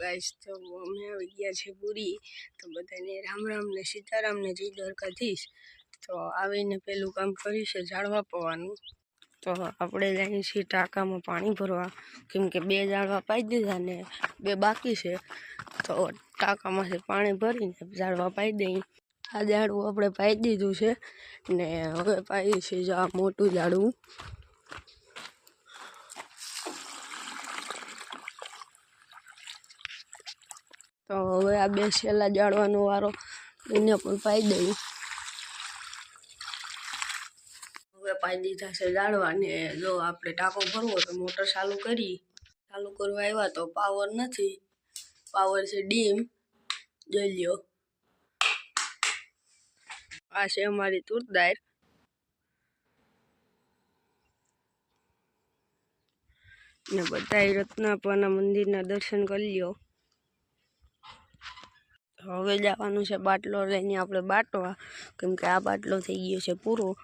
Guys, તો અમે આવી ગયા છે પૂરી. તો બધાને રામ રામ ને સીતારામ ને જય દ્વારકાધીશ. તો આવીને પેલું કામ કરીશ ઝાડવા પવાનું. તો આપણે જઈએ છીએ ટાંકામાં પાણી ભરવા. કેમ કે બે ઝાડવા પાઈ દીધા ને બે બાકી છે. તો ટાંકામાંથી પાણી ભરીને ઝાડવા પાઈ દઈએ. આ ઝાડવું આપણે પાઈ દીધું છે ને હવે પાઈ છે જો આ મોટું ઝાડવું. તો હવે આ બે છેલ્લા જાળવાનો વારો એને પણ પાઈ દઈ હવે પાઈ દીધા છે જાળવા જો આપણે ટાંકો ભરવો તો મોટર ચાલુ કરી. ચાલુ કરવા આવ્યા તો પાવર નથી. પાવર છે ડીમ. જોઈ લ્યો. આ છે અમારી તુરદાર ને બધા રત્નાપાના મંદિરના દર્શન કરી લ્યો. હવે જવાનું છે બાટલો લઈને આપણે બાટવા. કેમ કે આ બાટલો થઈ ગયો છે પૂરો.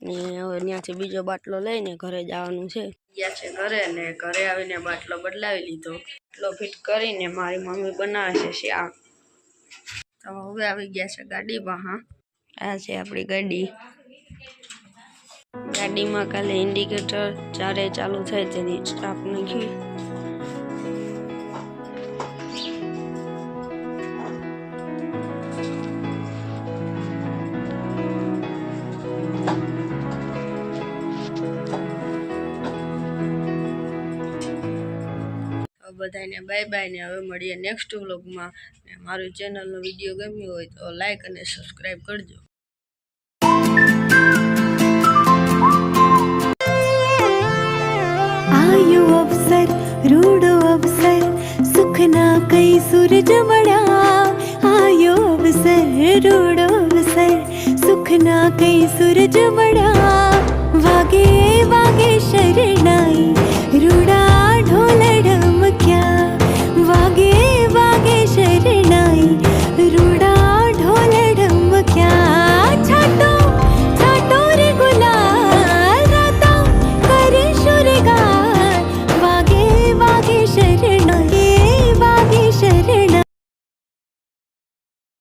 ને હવે ત્યાંથી બીજો બાટલો લઈને ઘરે જવાનું છે. ગયા છે ઘરે ને ઘરે આવીને બાટલો બદલાવી લીધો. બાટલો ફિટ કરીને મારી મમ્મી બનાવે છે શાક. તો હવે આવી ગયા છે ગાડીમાં, હા. આ છે આપણી ગાડી. ગાડીમાં કાલે ઇન્ડિકેટર ચારે ચાલુ થાય તેની સ્ટાફ નાખી બધાને બાય બાય ને હવે મળીએ નેક્સ્ટ વ્લોગમાં મારું ચેનલનો વીડિયો ગમ્યો હોય તો લાઈક અને સબસ્ક્રાઈબ કરજો. આયુ અવસર, રૂડો અવસર, સુખના કઈ સૂરજ મળ્યા? આયો અવસર, રૂડો અવસર, સુખના કઈ સૂરજ મળ્યા?